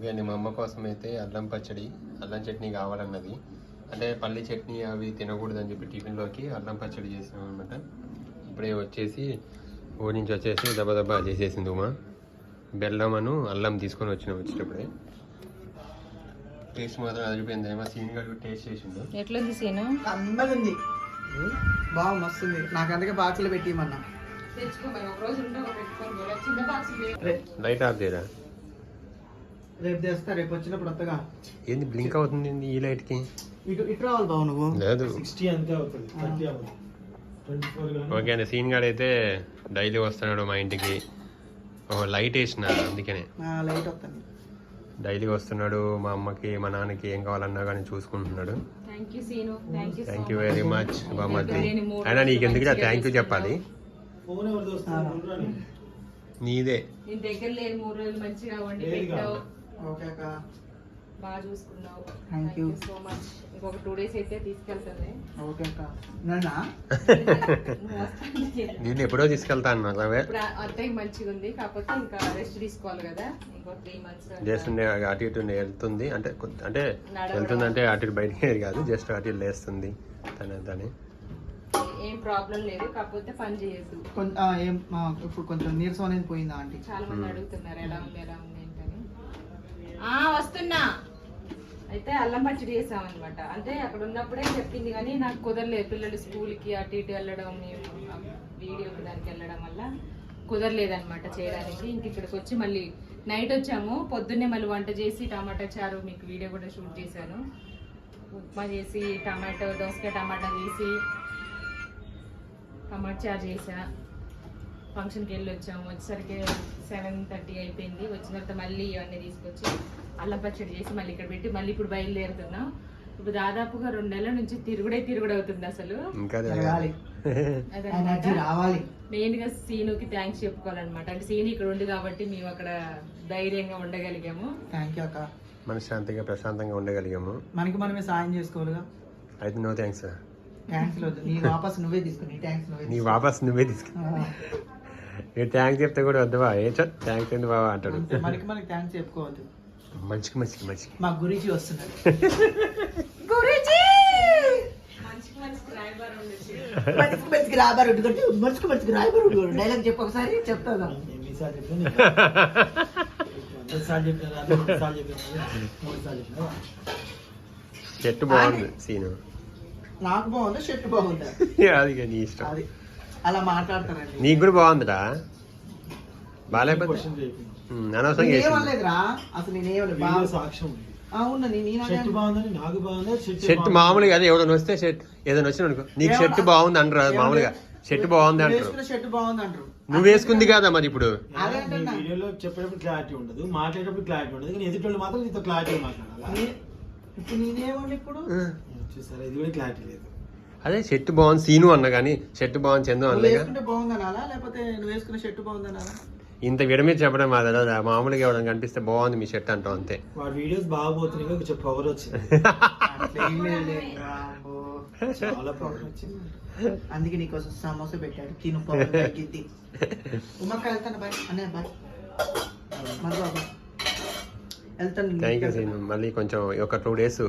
Okay అండి. మా అమ్మ కోసం అయితే అల్లం పచ్చడి అల్లం చట్నీ కావాలన్నది. అంటే పల్లి చట్నీ అవి తినకూడదని చెప్పి టిఫిన్లోకి అల్లం పచ్చడి చేసినాం అనమాట ఇప్పుడే వచ్చేసి ఊరి నుంచి వచ్చేసి దెబ్బ దెబ్బ చేసేసింది ఉమా. బెల్లం అను అల్లం తీసుకొని వచ్చినాం వచ్చేటప్పుడే. టేస్ట్ మాత్రం అదిరిపోయింది. ఏమో సీన్ గడు టేస్ట్ చేసిండు. ఎట్లుంది సీను? కమ్మగా ఉంది బాగా మస్తుంది. నాకు అందుకే బాక్సులు పెట్టిమన్నా తెచ్చుకోమని ఒక రోజు ఉంటే ఒక పెట్టుకొని కూడా చిన్న బాక్స్ లైట్ ఆఫ్ చేయరా? రేపు తెస్తా రేపు వచ్చినప్పుడు వత్తగా. ఏంది బ్లింక్ అవుతుంది ఈ లైట్కి? ఇటు ఇటు రావాలి బావు నువ్వు? లేదు. సిక్స్టీ అంతే అవుతుంది థర్టీ ఫోర్ ఓకే అండి సీన్ గాడు అయితే డైలీ వస్తున్నాడు మా ఇంటికి. ఓ లైట్ వేసిన అందుకనే. లైట్ వస్తాను డైలీ వస్తున్నాడు మా అమ్మకి మా నాన్నకి ఏం కావాలన్నా కానీ చూసుకుంటున్నాడు. థ్యాంక్ యూ వెరీ మచ్ బామ్మది నేను మూడు అయినా నీకు ఎందుకు థ్యాంక్ యూ చెప్పాలి? వస్తుంది? నీదే. దగ్గర లేని మూడు రోజులు మంచిగా వండి పెట్టావు. ఓకే అక్క. బాగా చూసుకున్నావు. Thank you. సో మచ్ ఇంకొక టూ డేస్ అయితే తీసుకెళ్తాను. ఓకే అక్క. నేను ఎప్పుడో తీసుకెళ్తా అన్నా అవే. ఇప్పుడు అత్తయ్య మంచిగా ఉంది కాకపోతే ఇంకా రెస్ట్ తీసుకోవాలి కదా. ఇంకో త్రీ మంత్స్ చేస్తుండే అటు ఇటు వెళ్తుంది అంటే అంటే వెళ్తుంది అంటే అటు ఇటు బయటికి కాదు జస్ట్ అటు ఇటు లేస్తుంది. తన తని. ఏం ప్రాబ్లం లేదు కాకపోతే పని చేయొద్దు. ఇప్పుడు కొంచెం నీరసం అనేది పోయిందా ఆంటీ? చాలా మంది అడుగుతున్నారు ఎలా ఉంది ఎలా ఉంది ఆ వస్తున్నా. అయితే అల్లం పచ్చడి చేసాం అనమాట అంటే అక్కడ ఉన్నప్పుడే చెప్పింది కానీ నాకు కుదరలేదు పిల్లలు స్కూల్కి అటు ఇటు వెళ్ళడం వీడియోకి దానికి వెళ్ళడం వల్ల కుదరలేదు అనమాట చేయడానికి. ఇంక ఇక్కడికి వచ్చి మళ్ళీ నైట్ వచ్చాము. పొద్దున్నే మళ్ళీ వంట చేసి టమాటా చారు మీకు వీడియో కూడా షూట్ చేశాను. ఉప్మా చేసి టమాటో దోసకాయ టమాటా చేసి టమాటా చారు చేసా. ఫంక్షన్కి వెళ్ళి వచ్చాము. వచ్చేసరికి సెవెన్ థర్టీ అయిపోయింది. వచ్చిన తర్వాత మళ్ళీ ఇవన్నీ తీసుకొచ్చి అల్లం పచ్చడి చేసి మళ్ళీ ఇక్కడ పెట్టి మళ్ళీ ఇప్పుడు బయలుదేరుతున్నాం. ఇప్పుడు దాదాపుగా రెండు నెలల నుంచి తిరుగుడే తిరుగుడు అవుతుంది అసలు. మెయిన్గా సీనుకి థ్యాంక్స్ చెప్పుకోవాలన్నమాట. అంటే సీను ఇక్కడ ఉంది కాబట్టి మేము అక్కడ ధైర్యంగా ఉండగలిగాము. థ్యాంక్ యూ అక్క. మనశ్శాంతిగా ప్రశాంతంగా ఉండగలిగాము. మనకి మనమే సాయం చేసుకోవాలిగా. అయితే నో థ్యాంక్స్ థ్యాంక్స్ నీ వాపస్ నువ్వే తీసుకుని థ్యాంక్స్ నువ్వే నీ వాపస్ నువ్వే తీసుకు మీరు థ్యాంక్స్ చెప్తే కూడా వద్దువా? ఏ థ్యాంక్స్ ఏంది బాబా అంటాడు. అంతే. మనకి మనకి థ్యాంక్స్ చెప్పుకోవద్దు. మంచికి మంచికి మంచికి. మా గురించి మంచికి రాబారు రాయబారు డైలాగ్ చెప్పు ఒకసారి చెప్తాను చెప్పినా రాదు. చెట్టు బాగుంది సీను. నాకు బాగుందా షర్ట్ బాగుందా. అది నీ ఇష్టం. అది. అలా మాట్లాడతారండి. నీకు కూడా బాగుందిరా. బాగాలేకపోతే క్వశ్చన్ చెప్పింది ఉమ్, అనవసరంగా వేసింది నేనేమనలేదురా అసలు నేనేమలేదు వీడియో బాగా సాక్ష్యం ఉంది అవునా నేను షర్ట్ బాగుందని నాకు బాగుందా షర్ట్ షర్ట్ మామూలుగా అదే ఎవడన్నా వస్తే షర్ట్. ఏదైనా వచ్చిన అనుకో. నీకు షర్ట్ బాగుంది అంటారు? మామూలుగా. షర్ట్ బాగుంది అంటారు. వేసుకున్న షర్ట్ బాగుంది అంటారు. నువ్వు వేసుకుంది కదా మరి ఇప్పుడు? అదే నీ. వీడియోలో చెప్పేటప్పుడు క్లారిటీ ఉండదు. మాట్లాడేటప్పుడు క్లారిటీ ఉండదు. కానీ ఎదుటి మాత్రం నీతో క్లారిటీ మాట్లాడాలి? నే- ఇప్పుడు ఇప్పుడు? చూసారా? ఇది కూడా క్లారిటీ లేదు. అదే షర్ట్ బాగుంది సీను అన్న కానీ షర్ట్ బాగుంది చందు నువ్వు అనలేగా? వేసుకుంటే బాగుందనాలా? లేకపోతే నువ్వు వేసుకున్న షర్ట్ బాగుందనాలా? ఇంత విడమీద చెప్పడం మా తెలియదు మామూలుగా ఎవరైనా కనిపిస్తే బాగుంది మీ షర్ట్ అంటాం అంతే. వాడి వీడియోస్ బాగా పోతున్నాయి కొంచెం పవర్ వచ్చింది. చాలా పవర్ అందుకే నీకోసం సమోసా పెట్టాడు తిను ఉమ్మక్క వెళ్తాను బాయ్. అనే బాయ్. బాబా. వెళ్తాను థ్యాంక్ యూ సీను. మళ్ళీ కొంచెం ఒక టూ డేస్